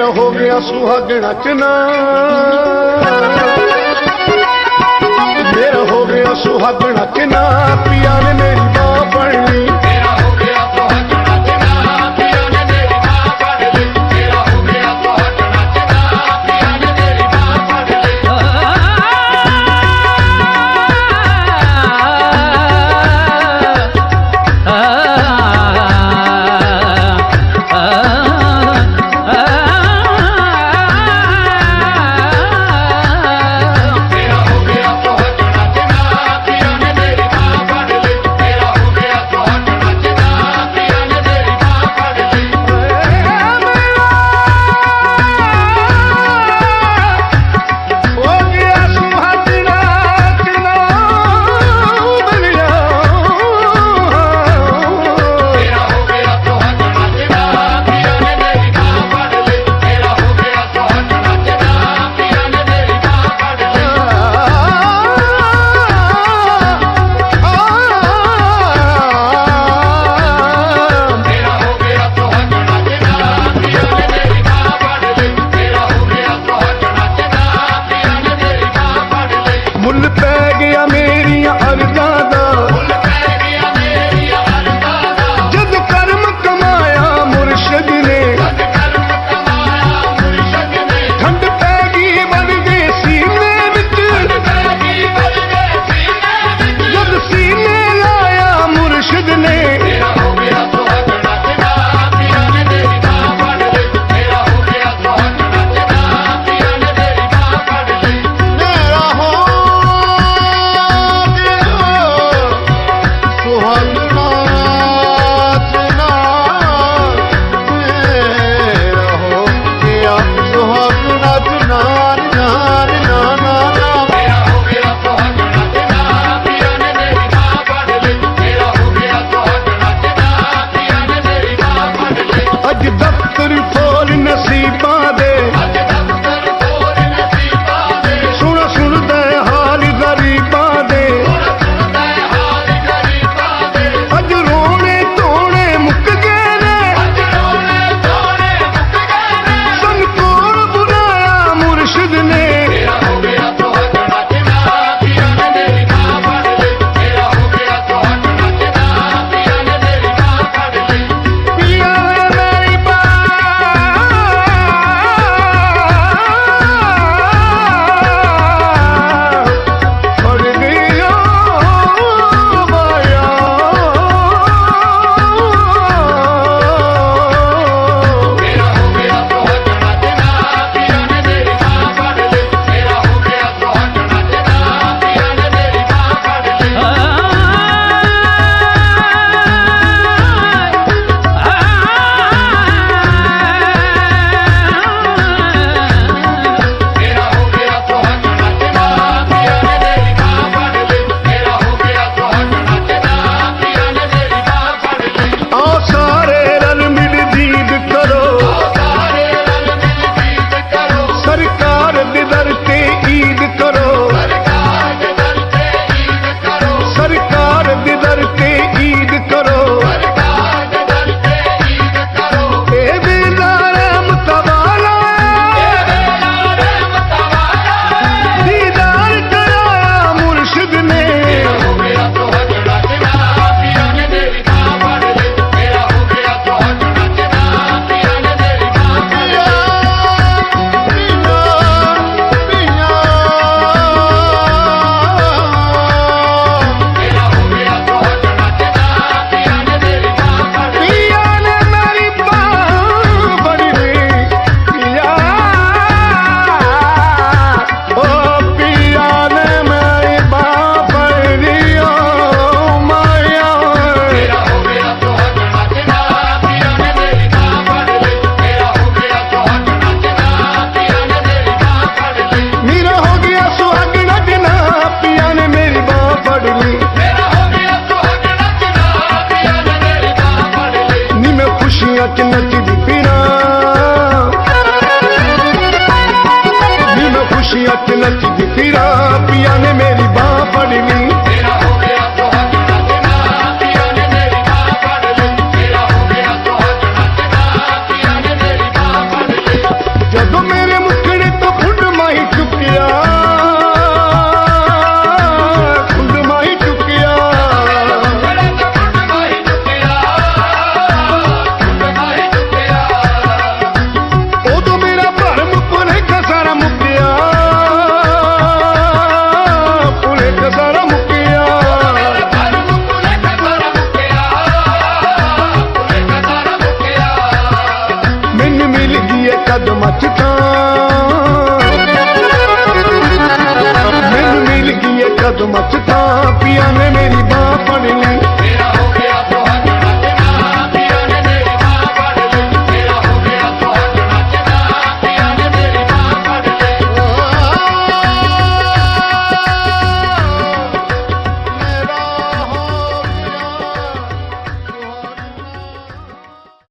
ਮੇਰਾ ਹੋ ਗਿਆ ਸੁਹਾਗਣਾ ਨਾ ਮੇਰਾ ਹੋ ਗਿਆ ਸੁਹਾਗਣਾ ਚਨਾ ਪਿਆ ਨੇ ਮੇਰੀ ਬਾਪਣੀ ਗਿਆ ਮੇਰੀਆਂ ਅਰਜ਼ਾਂ ਦਾ। ਨੱਚਦੀ ਫਿਰਾਂ ਪੀਆ ਨੇ ਮੇਰੀ ਬਾਹ ਫੜ ਲਈ तुम अच्छा पिया ने मेरी बाँ पड़ ली